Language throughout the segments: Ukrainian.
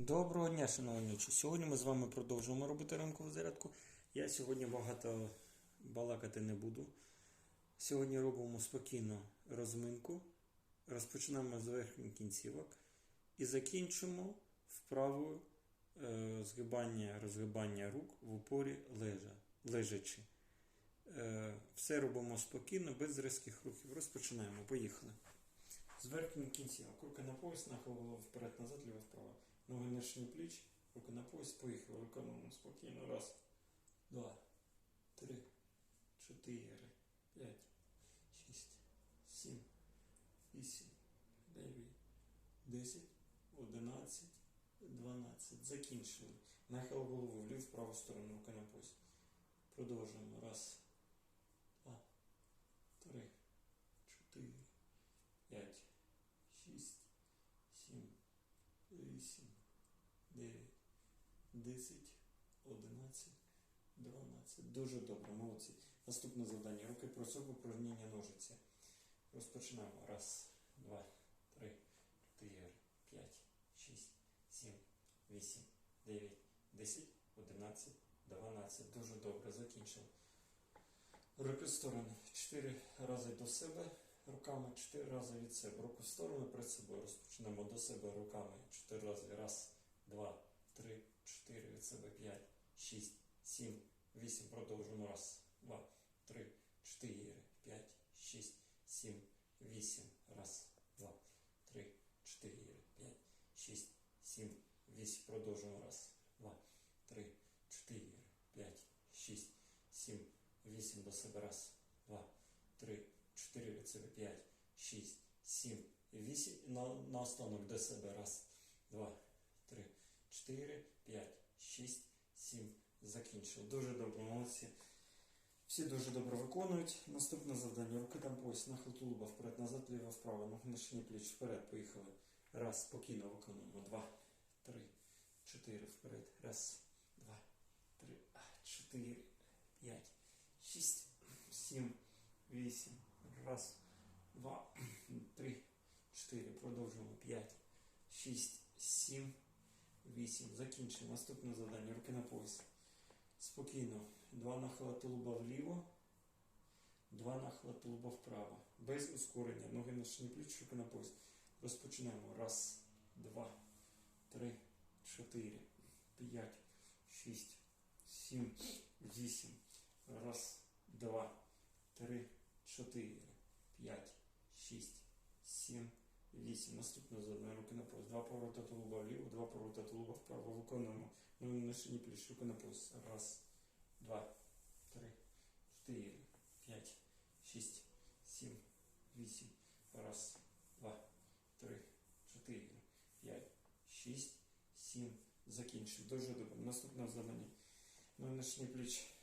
Доброго дня, шановні учні. Сьогодні ми з вами продовжуємо робити ранкову зарядку. Я сьогодні багато балакати не буду. Сьогодні робимо спокійно розминку. Розпочнемо з верхніх кінцівок і закінчимо вправою е, згибання, розгибання рук в упорі лежа, лежачи. Е, все робимо спокійно, без різких рухів. Розпочинаємо. Поїхали. З верхніх кінцівок. Руки на пояс, нахил голову вперед, назад, ліво, вправо. Ноги на шиї пліч, руки на пояс, поїхали. Виконуємо спокійно. Раз, два, три, чотири, п'ять, шість, сім, вісім, дев'ять, десять, одинадцять, дванадцять. Закінчили. Нахил голову влів в праву сторону, руки на пояс. Продовжуємо. Раз, 10, 11, 12. Дуже добре, молодці. Наступне завдання. Руки працюють прогніння ножиці. Розпочинаємо. Раз, два, три, чотири, п'ять, шість, сім, вісім, дев'ять, десять, одинадцять, дванадцять. Дуже добре. Закінчили. Руки в сторони. Чотири рази до себе. Руками 4 рази від себе. Руку в сторону перед собою. Розпочнемо до себе руками 4 рази. Раз, два, три, чотири від себе. П'ять, шість, сім, вісім. Продовжуємо. Раз, два, три, чотири, п'ять, шість, сім, вісім. Раз, два, три, чотири, п'ять, шість, сім, вісім. Продовжуємо. Раз, два, три, чотири, п'ять, шість, сім, вісім. До себе. Раз, два, три, 4 від себе 5, 6, 7, 8. На, на останок до себе. Раз, два, три, 4, 5, 6, 7. Закінчив. Дуже добре, молодці. Всі дуже добре виконують. Наступне завдання. Руки там пояс, нахил тулуба вперед, назад, ліво, вправо, шині пліч, вперед, поїхали. Раз, спокійно виконуємо. Два, три, чотири, вперед. Раз, два, три, чотири, п'ять, шість, сім, вісім. Раз, два, три, чотири. Продовжуємо. П'ять, шість, сім, вісім. Закінчимо. Наступне завдання. Руки на пояс. Спокійно. Два нахила тулуба вліво. Два нахила тулуба вправо. Без ускорення. Ноги на шині пліч, руки на пояс. Розпочинаємо. Раз, два, три, чотири, п'ять, шість, сім, вісім. Раз, два, три, чотири, п'ять, шість, сім, вісім. Наступне завдання руки на. Два поворота тулуба вліво, два поворота тулуба вправо. Виконуємо. Ноги на шині пліч, руки на пояс. Раз, два, три, чотири, п'ять, шість, сім, вісім. Раз, два, три, чотири, п'ять, шість, сім. Закінчив. Дуже добре. Наступне завдання. Ноги на шині пліч.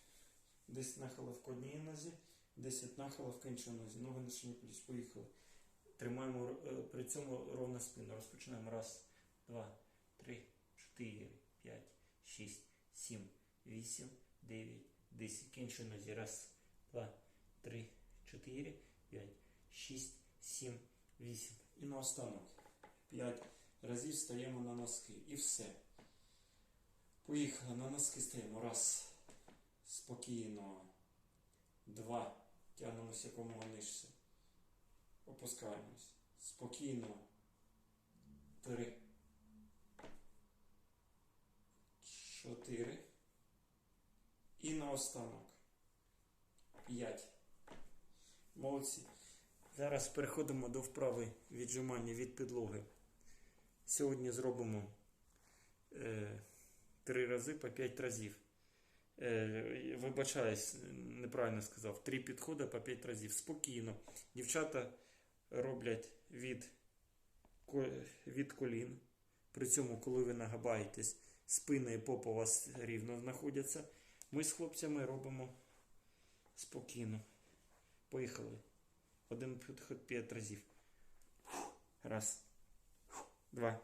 10 нахилів в одній нозі, 10 нахилів в іншій нозі. Ноги на шині пліч. Поїхали. Тримаємо е, при цьому ровно спину. Розпочинаємо. Раз, два, три, чотири, п'ять, шість, сім, вісім, дев'ять, десять. К іншій нозі. Раз, два, три, чотири, п'ять, шість, сім, вісім. І на останок. П'ять разів стаємо на носки. І все. Поїхали. На носки стаємо. Раз. Спокійно. Два. Тягнемося якомога нижче. Опускаємось. Спокійно. Три. Чотири. І наостанок. П'ять. Молодці. Зараз переходимо до вправи віджимання від підлоги. Сьогодні зробимо е, три рази по п'ять разів. Е, вибачаюсь, неправильно сказав. Три підходи по 5 разів. Спокійно. Дівчата роблять від, від колін. При цьому, коли ви нагабаєтесь, спина і попа у вас рівно знаходяться. Ми з хлопцями робимо спокійно. Поїхали. Один підход 5 разів. Раз. Два.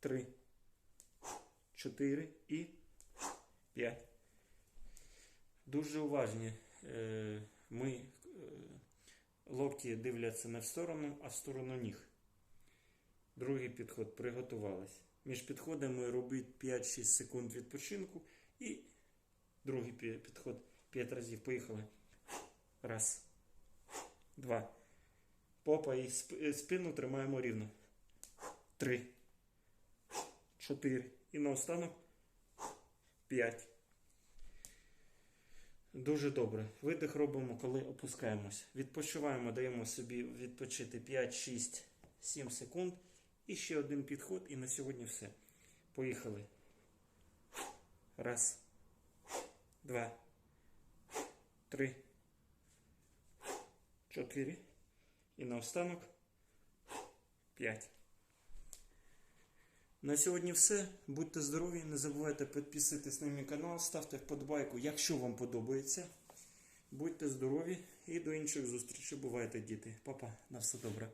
Три. Чотири і. 5. Дуже уважні. Е, Ми е, локті дивляться не в сторону, а в сторону ніг. Другий підход. Приготувались. Між підходами робіть 5-6 секунд відпочинку і другий підход 5 разів. Поїхали. Раз. Два. Попа і е, спину тримаємо рівно. Три. Чотири. І наостанок. П'ять. Дуже добре. Видих робимо, коли опускаємось. Відпочиваємо, даємо собі відпочити 5, 6, 7 секунд. І ще один підход, і на сьогодні все. Поїхали. Раз. Два. Три. Чотири. І наостанок. П'ять. На сьогодні все. Будьте здорові, не забувайте підписатись на мій канал, ставте вподобайку, якщо вам подобається. Будьте здорові і до інших зустрічей. Бувайте, діти. Папа, на все добре.